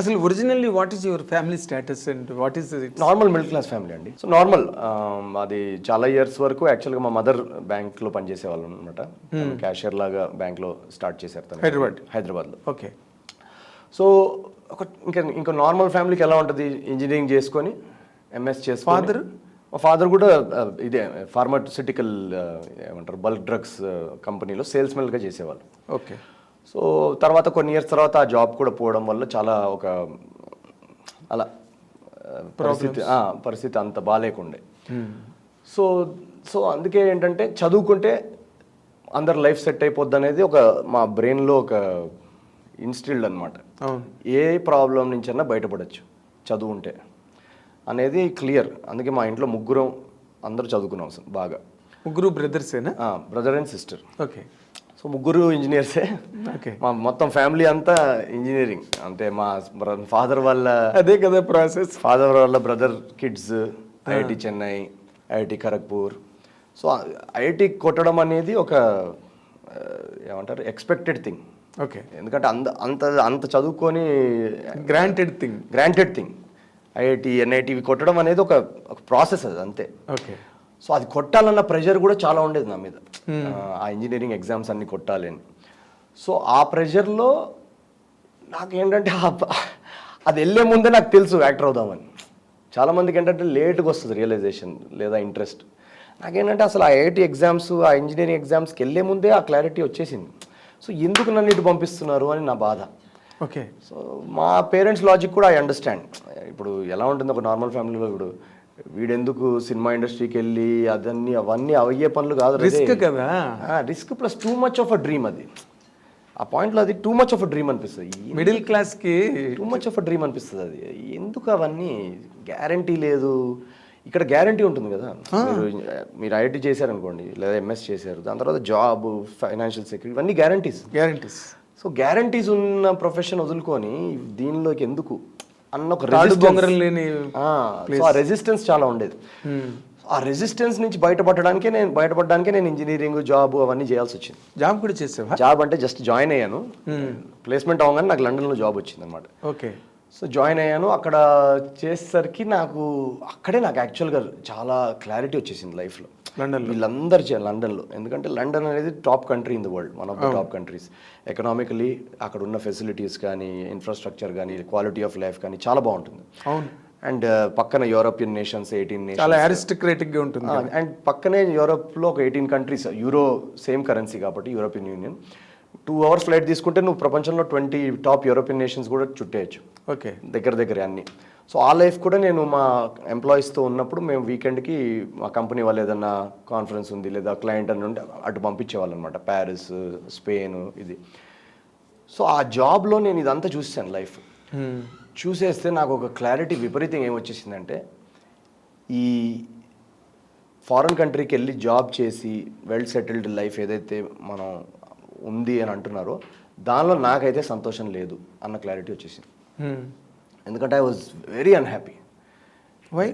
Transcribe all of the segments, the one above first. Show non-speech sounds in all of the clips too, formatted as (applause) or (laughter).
అసలు originally what is your family status and what is normal middle class family అండి. So normal అది చాలా years వరకు యాక్చువల్గా మా మదర్ బ్యాంక్లో పనిచేసే వాళ్ళు అనమాట క్యాషియర్ లాగా బ్యాంక్లో స్టార్ట్ చేశారు తను. హైదరాబాద్. హైదరాబాద్లో. ఓకే. సో ఒక ఇంకా ఇంకా నార్మల్ ఫ్యామిలీకి ఎలా ఉంటుంది? ఇంజనీరింగ్ చేసుకొని ఎంఎస్ చేసుకొని. Father? మా ఫాదర్ కూడా ఆ, ఇదే ఫార్మాసిటికల్ ఏమంటారు బల్క్ డ్రగ్స్ కంపెనీలో సేల్స్మెన్గా చేసేవాళ్ళు. ఓకే. సో తర్వాత కొన్ని ఇయర్స్ తర్వాత ఆ జాబ్ కూడా పోవడం వల్ల చాలా ఒక అలా పరిస్థితి పరిస్థితి అంత బాగాలేకుండే సో సో అందుకే ఏంటంటే చదువుకుంటే అందరు లైఫ్ సెట్ అయిపోద్ది అనేది ఒక మా బ్రెయిన్లో ఒక ఇన్స్టిల్డ్ అనమాట ఏ ప్రాబ్లం నుంచైనా బయటపడచ్చు చదువు ఉంటే అనేది క్లియర్ అందుకే మా ఇంట్లో ముగ్గురం అందరూ చదువుకున్నాం బాగా. ముగ్గురు బ్రదర్సేనా brother and sister okay. So ముగ్గురు ఇంజనీర్సే. ఓకే. మా మొత్తం ఫ్యామిలీ అంతా ఇంజనీరింగ్. అంటే మా ఫాదర్ వాళ్ళ అదే కదా ప్రాసెస్. ఫాదర్ వాళ్ళ brother kids IIT Chennai IIT Kharagpur. So IIT కొట్టడం అనేది ఒక ఏమంటారు ఎక్స్పెక్టెడ్ థింగ్ ఓకే. ఎందుకంటే అంత అంత అంత చదువుకొని granted thing granted thing IIT NIT కొట్టడం అనేది ఒక ప్రాసెస్ అది అంతే. ఓకే. సో అది కొట్టాలన్న ప్రెషర్ కూడా చాలా ఉండేది నా మీద. ఆ ఇంజనీరింగ్ ఎగ్జామ్స్ అన్ని కొట్టాలి అని సో ఆ ప్రెషర్లో నాకేంటంటే అది వెళ్ళే ముందే నాకు తెలుసు యాక్టర్ అవుదామని. చాలామందికి ఏంటంటే లేట్గా వస్తుంది రియలైజేషన్ లేదా ఇంట్రెస్ట్. నాకేంటంటే అసలు ఆ ఐఐటి ఎగ్జామ్స్ ఆ ఇంజనీరింగ్ ఎగ్జామ్స్కి వెళ్ళే ముందే ఆ క్లారిటీ వచ్చేసింది. సో ఎందుకు నన్ను ఇటు పంపిస్తున్నారు అని నా బాధ. ఓకే. సో మా పేరెంట్స్ లాజిక్ కూడా ఐ అండర్స్టాండ్. ఇప్పుడు ఎలా ఉంటుంది ఒక నార్మల్ ఫ్యామిలీలో ఇప్పుడు వీడెందుకు సినిమా ఇండస్ట్రీకి వెళ్ళి అదన్నీ అవన్నీ అయ్యే పనులు కాదు రిస్క్ కదా? Risk plus too much of a dream అది. ఆ పాయింట్లో అది too much of a dream అనిపిస్తుంది. మిడిల్ క్లాస్కి too much of a dream అనిపిస్తుంది అది. ఎందుకు అవన్నీ? గ్యారంటీ లేదు. ఇక్కడ గ్యారంటీ ఉంటుంది కదా. మీరు మీరు ఐఐటి చేశారనుకోండి లేదా ఎంఎస్ చేశారు దాని తర్వాత జాబ్ ఫైనాన్షియల్ సెక్యూరిటీ ఇవన్నీ గ్యారంటీస్ గ్యారంటీస్ సో గ్యారంటీస్ ఉన్న ప్రొఫెషన్ వదులుకొని దీనిలోకి ఎందుకు? అన్న ఒక బొంగరం లేని ఆ, రెసిస్టెన్స్ చాలా ఉండేది. ఆ రెసిస్టెన్స్ నుంచి బయటపడడానికే నేను బయటపడడానికే నేను ఇంజనీరింగ్ జాబ్ అవన్నీ చేయాల్సి వచ్చింది. జాబ్ కూడా చేసావా? జాబ్ అంటే జస్ట్ జాయిన్ అయ్యాను. ప్లేస్మెంట్ అవ్వగానే నాకు లండన్లో జాబ్ వచ్చింది అనమాట ఓకే సో జాయిన్ అయ్యాను. అక్కడ చేసేసరికి నాకు అక్కడే నాకు యాక్చువల్గా చాలా క్లారిటీ వచ్చేసింది లైఫ్లో లండన్ వీళ్ళందరూ చే లండన్లో. ఎందుకంటే లండన్ అనేది top country in the world one of the top countries. Economically అక్కడ ఉన్న ఫెసిలిటీస్ కానీ ఇన్ఫ్రాస్ట్రక్చర్ కానీ క్వాలిటీ ఆఫ్ లైఫ్ కానీ చాలా బాగుంటుంది. అవును. అండ్ పక్కన యూరోపియన్ నేషన్స్ ఎయిటీన్ నేషన్స్ చాలా అరిస్టోక్రాటిక్గా ఉంటుంది. అండ్ పక్కనే యూరోప్లో ఒక eighteen countries euro same currency కాబట్టి European union two hours flight తీసుకుంటే నువ్వు ప్రపంచంలో ట్వంటీ టాప్ యూరోపియన్ నేషన్స్ కూడా చుట్టేయచ్చు. ఓకే. దగ్గర దగ్గర అన్ని. సో ఆ లైఫ్ కూడా నేను మా ఎంప్లాయీస్తో ఉన్నప్పుడు మేము వీకెండ్కి మా కంపెనీ వాళ్ళు ఏదన్నా కాన్ఫరెన్స్ ఉంది లేదా క్లయింట్ అని ఉంటే అటు పంపించేవాళ్ళు అనమాట ప్యారిస్ స్పెయిన్ ఇది. సో ఆ జాబ్లో నేను ఇదంతా చూసాను లైఫ్. చూసేస్తే నాకు ఒక క్లారిటీ విపరీతం ఏమొచ్చేసిందంటే ఈ ఫారెన్ కంట్రీకి వెళ్ళి జాబ్ చేసి వెల్ సెటిల్డ్ లైఫ్ ఏదైతే మనం ఉంది అని అంటున్నారో దానిలో నాకైతే సంతోషం లేదు అన్న క్లారిటీ వచ్చేసింది. ఎందుకంటే I was very unhappy why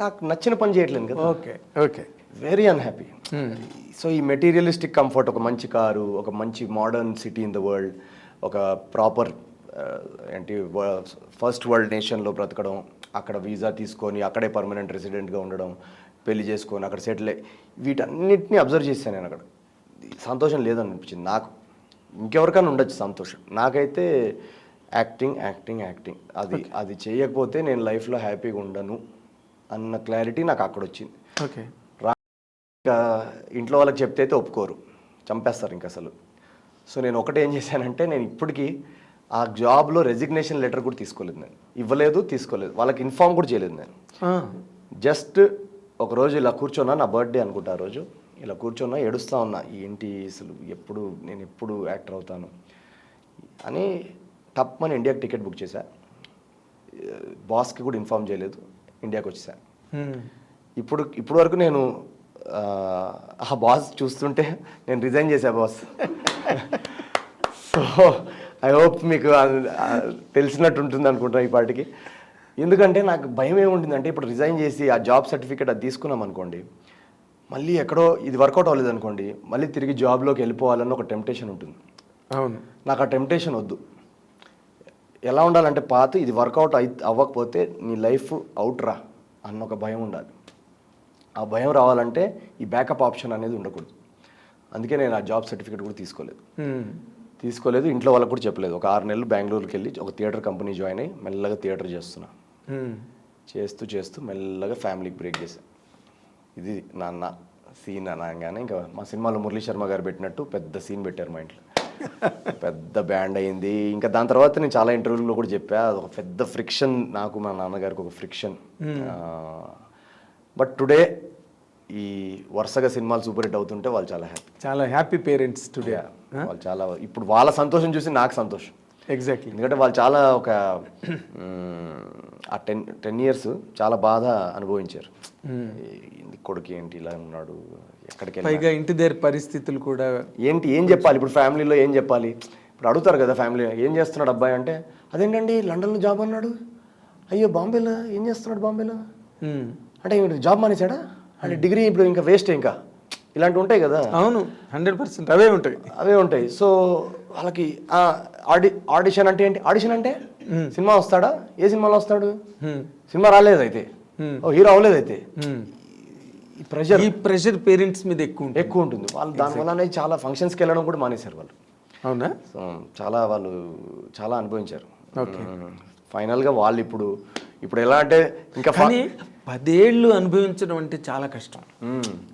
నాకు నచ్చిన పని చేయట్లేదు కదా. Okay okay very unhappy so ఈ మెటీరియలిస్టిక్ కంఫర్ట్ ఒక మంచి కారు ఒక మంచి modern city in the world ఒక ప్రాపర్ ఏంటి ఫస్ట్ వరల్డ్ నేషన్లో బ్రతకడం అక్కడ వీసా తీసుకొని అక్కడే పర్మనెంట్ రెసిడెంట్గా ఉండడం పెళ్ళి చేసుకొని అక్కడ సెటిల్ అయ్యి వీటన్నిటిని అబ్జర్వ్ చేశాను నేను అక్కడ. సంతోషం లేదనిపించింది. నాకు ఇంకెవరికైనా ఉండొచ్చు సంతోషం. నాకైతే యాక్టింగ్ యాక్టింగ్ యాక్టింగ్. అది అది చేయకపోతే నేను లైఫ్లో హ్యాపీగా ఉండను అన్న క్లారిటీ నాకు అక్కడ వచ్చింది ఓకే. రా ఇంకా ఇంట్లో వాళ్ళకి చెప్తే అయితే ఒప్పుకోరు. చంపేస్తారు ఇంక అసలు. సో నేను ఒకటి ఏం చేశానంటే నేను ఇప్పటికీ ఆ జాబ్లో రెసిగ్నేషన్ లెటర్ కూడా తీసుకోలేదు నేను. ఇవ్వలేదు తీసుకోలేదు. వాళ్ళకి ఇన్ఫార్మ్ కూడా చేయలేదు నేను. జస్ట్ ఒక రోజు ఇలా కూర్చున్నా నా బర్త్డే అనుకుంటా ఆ రోజు. ఇలా కూర్చున్నా ఏడుస్తా ఉన్నా ఏంటి అసలు? ఎప్పుడు? నేను ఎప్పుడు యాక్టర్ అవుతాను? అని తప్పని ఇండియాకి టికెట్ బుక్ చేశా. బాస్కి కూడా ఇన్ఫార్మ్ చేయలేదు. ఇండియాకి వచ్చేసా ఇప్పుడు ఇప్పుడు వరకు నేను ఆ, బాస్ చూస్తుంటే నేను రిజైన్ చేశా బాస్. సో ఐ హోప్ మీకు తెలిసినట్టు ఉంటుంది అనుకుంటా ఈ పాటికి. ఎందుకంటే నాకు భయం ఏముంటుందంటే ఇప్పుడు రిజైన్ చేసి ఆ జాబ్ సర్టిఫికేట్ అది తీసుకున్నాం అనుకోండి మళ్ళీ ఎక్కడో ఇది వర్కౌట్ అవ్వలేదు అనుకోండి మళ్ళీ తిరిగి జాబ్లోకి వెళ్ళిపోవాలన్న ఒక టెంప్టేషన్ ఉంటుంది. అవును. నాకు ఆ టెంప్టేషన్ వద్దు. ఎలా ఉండాలంటే పాత ఇది వర్కౌట్ అయి అవ్వకపోతే నీ లైఫ్ అవుట్ రా అన్న ఒక భయం ఉండాలి. ఆ భయం రావాలంటే ఈ బ్యాకప్ ఆప్షన్ అనేది ఉండకూడదు. అందుకే నేను ఆ జాబ్ సర్టిఫికేట్ కూడా తీసుకోలేదు. తీసుకోలేదు ఇంట్లో వాళ్ళకి కూడా చెప్పలేదు. ఒక ఆరు నెలలు బెంగళూరుకి వెళ్ళి ఒక థియేటర్ కంపెనీ జాయిన్ అయ్యి మెల్లగా థియేటర్ చేస్తున్నా. చేస్తూ చేస్తూ మెల్లగా ఫ్యామిలీకి బ్రేక్ చేశాను ఇది నాన్న సీన్ అనగానే ఇంకా మా సినిమాలో మురళీ శర్మ గారు పెట్టినట్టు పెద్ద సీన్ పెట్టారు మా ఇంట్లో. పెద్ద బ్యాండ్ అయింది. ఇంకా దాని తర్వాత నేను చాలా ఇంటర్వ్యూలో కూడా చెప్పా అది ఒక పెద్ద ఫ్రిక్షన్ నాకు మా నాన్నగారికి ఒక ఫ్రిక్షన్. బట్ టుడే ఈ వరుసగా సినిమాలు సూపర్ హిట్ అవుతుంటే వాళ్ళు చాలా హ్యాపీ. చాలా హ్యాపీ పేరెంట్స్ టుడే. వాళ్ళు చాలా ఇప్పుడు వాళ్ళ సంతోషం చూసి నాకు సంతోషం. ఎగ్జాక్ట్లీ ఎందుకంటే వాళ్ళు చాలా ఒక ఆ టెన్ టెన్ ఇయర్స్ చాలా బాధ అనుభవించారు. కొడుకు ఏంటి ఇలా ఉన్నాడు ఎక్కడికి పైగా ఇంటి దగ్గర పరిస్థితులు కూడా ఏంటి ఏం చెప్పాలి? ఇప్పుడు ఫ్యామిలీలో ఏం చెప్పాలి? ఇప్పుడు అడుగుతారు కదా ఫ్యామిలీ ఏం చేస్తున్నాడు అబ్బాయి అంటే అదేంటండి లండన్లో జాబ్ అన్నాడు? అయ్యో బాంబేలో ఏం చేస్తున్నాడు బాంబేలో. అంటే జాబ్ మానేశాడా? అంటే డిగ్రీ ఇప్పుడు ఇంకా వేస్ట్ ఇంకా. ఇలాంటివి ఉంటాయి కదా? అవును హండ్రెడ్ పర్సెంట్ అవే ఉంటాయి. అవే ఉంటాయి. సో వాళ్ళకి ఆడి ఆడిషన్ అంటే ఏంటి? ఆడిషన్ అంటే సినిమా వస్తాడా? ఏ సినిమాలో వస్తాడు. సినిమా రాలేదు అయితే. ఓ హీరో అవ్వలేదు అయితే. ఈ ప్రెషర్ ఈ ప్రెషర్ పేరెంట్స్ మీద ఎక్కువ ఉంటుంది. ఎక్కువ ఉంటుంది. వాళ్ళు దానివల్లనే చాలా ఫంక్షన్స్కి వెళ్ళడం కూడా మానేశారు వాళ్ళు. అవునా? చాలా వాళ్ళు చాలా అనుభవించారు. ఫైనల్గా వాళ్ళు ఇప్పుడు ఇప్పుడు ఎలా అంటే ఇంకా కానీ పదేళ్ళు అనుభవించడం అంటే చాలా కష్టం.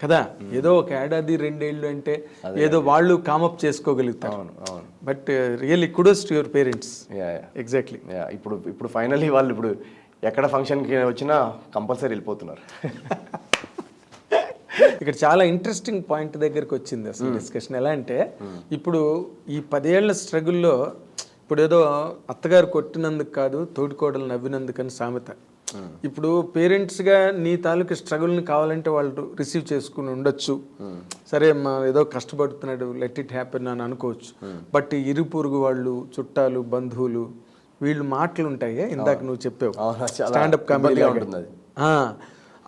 కదా? ఏదో ఒక ఏడాది రెండేళ్ళు అంటే ఏదో వాళ్ళు కామప్ చేసుకోగలుగుతారు. But really kudos to your parents exactly ఇప్పుడు ఇప్పుడు ఫైనల్లీ వాళ్ళు ఇప్పుడు ఎక్కడ ఫంక్షన్కి వచ్చినా కంపల్సరీ వెళ్ళిపోతున్నారు. (laughs) ఇక్కడ చాలా ఇంట్రెస్టింగ్ పాయింట్ దగ్గరికి వచ్చింది అసలు డిస్కషన్ ఎలా అంటే ఇప్పుడు ఈ పదేళ్ళ స్ట్రగుల్లో ఇప్పుడు ఏదో అత్తగారు కొట్టినందుకు కాదు తోటికోడలు నవ్వినందుకు అని సామెత. ఇప్పుడు పేరెంట్స్గా నీ తాలూకు స్ట్రగుల్ని కావాలంటే వాళ్ళు రిసీవ్ చేసుకుని ఉండొచ్చు. సరే మా ఏదో కష్టపడుతున్నాడు లెట్ ఇట్ హ్యాపెన్ అని అనుకోవచ్చు. బట్ ఇరు పొరుగు వాళ్ళు చుట్టాలు బంధువులు వీళ్ళు మాటలు ఉంటాయి ఇందాక నువ్వు చెప్పావు. స్టాండప్ కామెడీ ఉంటుంది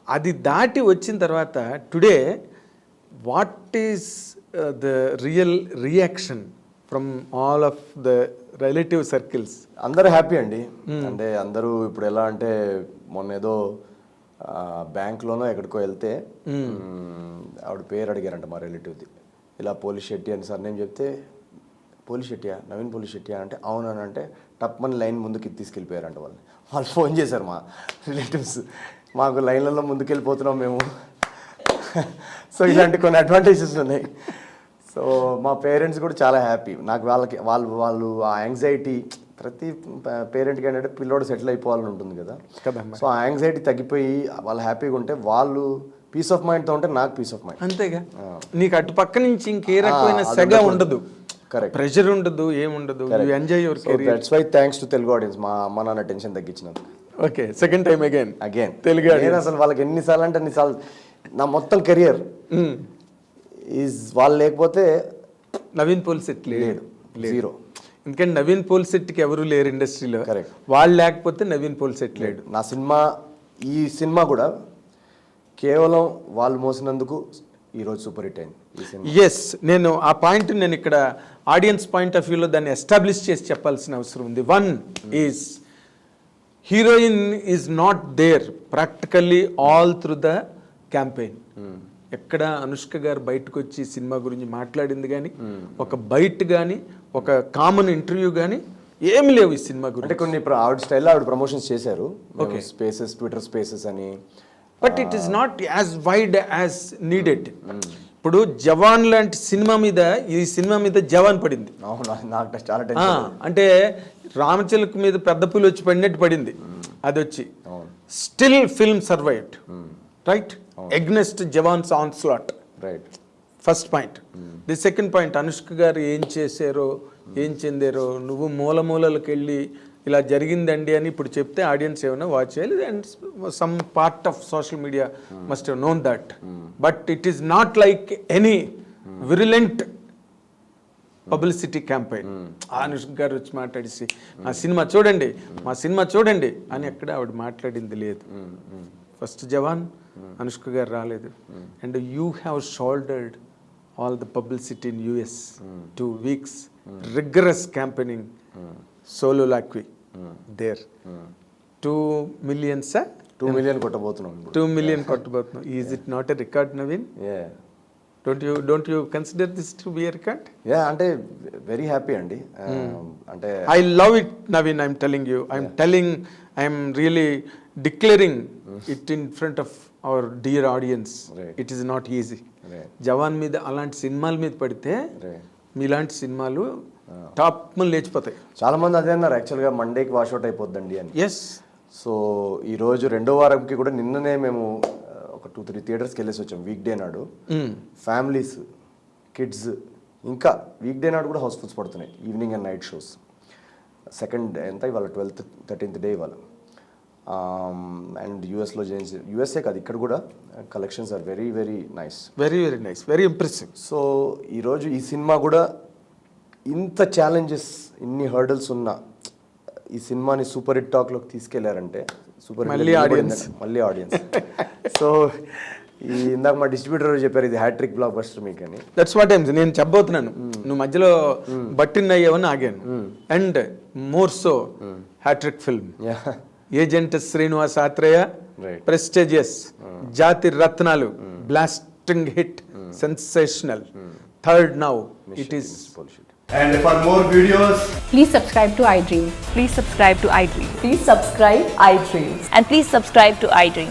అది. దాటి వచ్చిన తర్వాత today what is the real reaction from all of the relative circles అందరూ హ్యాపీ అండి. అంటే అందరూ ఇప్పుడు ఎలా అంటే మొన్న ఏదో బ్యాంక్లోనో ఎక్కడికో వెళ్తే మ్, ఆవిడ పేరు అడిగారంట మా రిలేటివ్ది. ఇలా పోలీస్ షెట్టి అని సార్ నేను చెప్తే పోలీస్ షెట్టియా? నవీన్ పోలీస్ షెట్టియా అంటే అవునని అంటే టప్మని లైన్ ముందుకి తీసుకెళ్ళిపోయారంట వాళ్ళు వాళ్ళు ఫోన్ చేశారు మా రిలేటివ్స్. మాకు లైన్లలో ముందుకెళ్ళిపోతున్నాం మేము. సో ఇలాంటి కొన్ని అడ్వాంటేజెస్ ఉన్నాయి. సో మా పేరెంట్స్ కూడా చాలా హ్యాపీ నాకు వాళ్ళకి వాళ్ళు వాళ్ళు ఆ యాంగ్జైటీ ప్రతి పేరెంట్కి ఏంటంటే పిల్లోడు సెటిల్ అయిపోవాలని ఉంటుంది కదా. సో ఆ యాంగ్జైటీ తగ్గిపోయి వాళ్ళు హ్యాపీగా ఉంటే వాళ్ళు పీస్ ఆఫ్ మైండ్తో ఉంటే నాకు పీస్ ఆఫ్ మైండ్ అంతేగా? నీకు అటు పక్క నుంచి ఇంకే రకమైన సెగ. ఉండదు. Correct. ప్రెషర్ ఉండదు ఏముండదు you enjoy your so that's why thanks to Telugu audience మా అమ్మ నాన్న tension తగ్గించినందుకు. Okay second time again again Telugu నేను అసలు వాళ్ళకి ఎన్నిసార్లు అంటే అన్నిసార్లు నా మొత్తం కెరియర్ ఈజ్ వాళ్ళు లేకపోతే నవీన్ పోల్సెట్ లేడు లేడు జీరో ఎందుకంటే నవీన్ పోల్సెట్కి ఎవరు లేరు ఇండస్ట్రీలో Correct. వాళ్ళు లేకపోతే నవీన్ పోల్సెట్ లేడు నా సినిమా ఈ సినిమా కూడా కేవలం వాళ్ళు మోసినందుకు ఈరోజు సూపర్ హిట్ అయింది ఎస్ నేను ఆ పాయింట్ నేను ఇక్కడ ఆడియన్స్ పాయింట్ ఆఫ్ వ్యూలో దాన్ని ఎస్టాబ్లిష్ చేసి చెప్పాల్సిన అవసరం ఉంది. One is heroine is not there practically all through the campaign ఎక్కడ అనుష్క గారు బయటకు వచ్చి సినిమా గురించి మాట్లాడింది కానీ ఒక బయట కానీ ఒక కామన్ ఇంటర్వ్యూ కానీ ఏమి లేవు ఈ సినిమా గురించి. అంటే కొన్ని ఆవిడ స్టైల్లో ఆవిడ ప్రమోషన్స్ చేశారు. స్పేసెస్ ట్విట్టర్ స్పేసెస్ అని. But it is not as wide as needed ఇప్పుడు జవాన్ లాంటి సినిమా మీద ఈ సినిమా మీద జవాన్ పడింది. అవును? నాకు చాలా అంటే రామచిలక మీద పెద్ద పులి వచ్చి పడినట్టు పడింది. అది వచ్చి still film survived right against Jawan's on slot right first point the second point Anushka garu ఏం చేశారో ఏం చెందారో నువ్వు మూల మూలలకు వెళ్ళి ఇలా జరిగిందండి అని ఇప్పుడు చెప్తే ఆడియన్స్ ఏమైనా వాచ్ చేయాలి. And some part of social media must known that but it is not like any virulent publicity campaign. Anushka garu వచ్చి మాట్లాడేసి మా సినిమా చూడండి మా సినిమా చూడండి అని ఎక్కడ ఆవిడ మాట్లాడింది లేదు. ఫస్ట్ జవాన్ అనుష్క గారు రాలేదు. And you have shouldered all the publicity in US two weeks rigorous campaigning solo లాక్వి there two మిలియన్సా టూ మిలియన్ కొట్టబోతున్నాం two million కొట్టబోతున్నాం. Is it not a record Naveen yeah don't you don't you consider this to be record yeah అంటే very happy అండి ఆ, అంటే I love it, Naveen. I'm telling you. I'm telling, I'm really declaring it in front of our dear audience. Right. It is not easy. Right. జవాన్ మీద అలాంటి సినిమాల మీద పడితే. మీలాంటి సినిమాలు టాప్ లేచిపోతాయి చాలా మంది అదే అన్నారు యాక్చువల్గా మండేకి వాష్అవుట్ అయిపోద్దండి అని ఎస్ సో ఈ రోజు రెండో వారంకి కూడా నిన్ననే మేము ఒక టూ త్రీ థియేటర్స్కి వెళ్ళేసి వచ్చాం. వీక్ డే నాడు ఫ్యామిలీస్ కిడ్స్ ఇంకా వీక్ డే నాడు కూడా హౌస్ఫుల్స్ పడుతున్నాయి. Evening and night shows second ఎంత ఇవాళ ట్వెల్త్ థర్టీన్త్ డే ఇవాళ. అండ్ యూఎస్లో యూఎస్ఏ కాదు ఇక్కడ కూడా collections are very very nice very very nice very impressive so ఈరోజు ఈ సినిమా కూడా ఇంత ఛాలెంజెస్ ఇన్ని హర్డల్స్ ఉన్న ఈ సినిమాని సూపర్ హిట్ టాక్లోకి తీసుకెళ్ళారంటే సూపర్ మళ్ళీ audience. మళ్ళీ (laughs) ఆడియన్స్ సో ఈ ఇందాక మా డిస్ట్రిబ్యూటర్ చెప్పారు ఇది హ్యాట్రిక్ బ్లాక్ బస్టర్ మీకు అని దట్స్ వాట్ టైమ్స్ నేను చెప్పబోతున్నాను. నువ్వు మధ్యలో బట్టిన్ అయ్యావని ఆగాను. And more so hattrick film yeah agent Srinivas Athreya. Prestigious Jathi Ratnalu blasting hit sensational third now it is And for more videos, Please subscribe to iDream. Please subscribe to iDream. Please subscribe iDreams. And please subscribe to iDream.